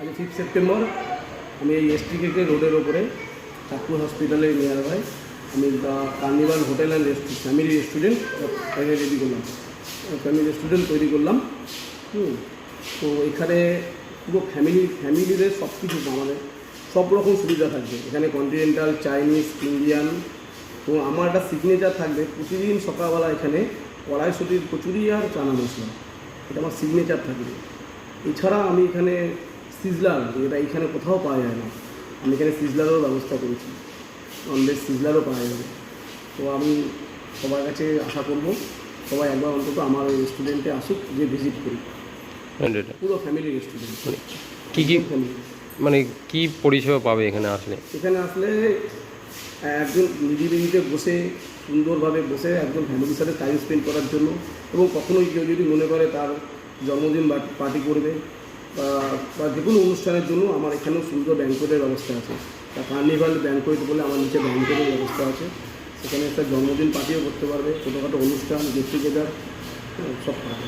আজ fifth September আমি এই এসটিকে রোডের ওপরে চাঁদপুর হসপিটালে নেওয়া হয় আমি the carnival hotel and family restaurant এখানে রেডি করলাম। ফ্যামিলি রেস্টুরেন্ট তৈরি করলাম। হুম, তো এখানে পুরো ফ্যামিলি ফ্যামিলিদের সব কিছু আমাদের সব রকম সুবিধা থাকবে। এখানে কন্টিনেন্টাল চাইনিজ ইন্ডিয়ান তো আমার একটা সিগনেচার থাকবে। প্রতিদিন সকালবেলা এখানে কড়াইশুটির কচুরি আর চানা মশলা। এটা আমার সিগনেচার থাকবে। এছাড়া আমি এখানে সিজলার যেটা এখানে কোথাও পাওয়া যায় না। আমি এখানে সিজলারেরও ব্যবস্থা করেছি। ননভেজ সিজলারও পাওয়া যাবে। তো আমি সবার কাছে আশা করব সবাই একবার অন্তত আমার ওই রেস্টুরেন্টে আসুক যে ভিজিট করি পুরো ফ্যামিলি রেস্টুরেন্ট মানে কী কি ফ্যামিলি মানে কি পরিষেবা পাবে এখানে আসলে? এখানে আসলে একজন নিরিবিলিতে বসে সুন্দরভাবে বসে একজন ফ্যামিলির সাথে টাইম স্পেন্ড করার জন্য এবং কখনোই কেউ যদি মনে করে তার জন্মদিন পার্টি করবে বা যে কোনো অনুষ্ঠানের জন্য আমার এখানেও সুন্দর ব্যাঙ্কোয়েটের ব্যবস্থা আছে। তা কার্নিভাল ব্যাংকোয়েট বলে আমার নিচে ব্যাঙ্কোয়েটের ব্যবস্থা আছে। সেখানে একটা জন্মদিন পার্টিও করতে পারবে, ছোটোখাটো অনুষ্ঠান গেট টুগেদার সব পাবে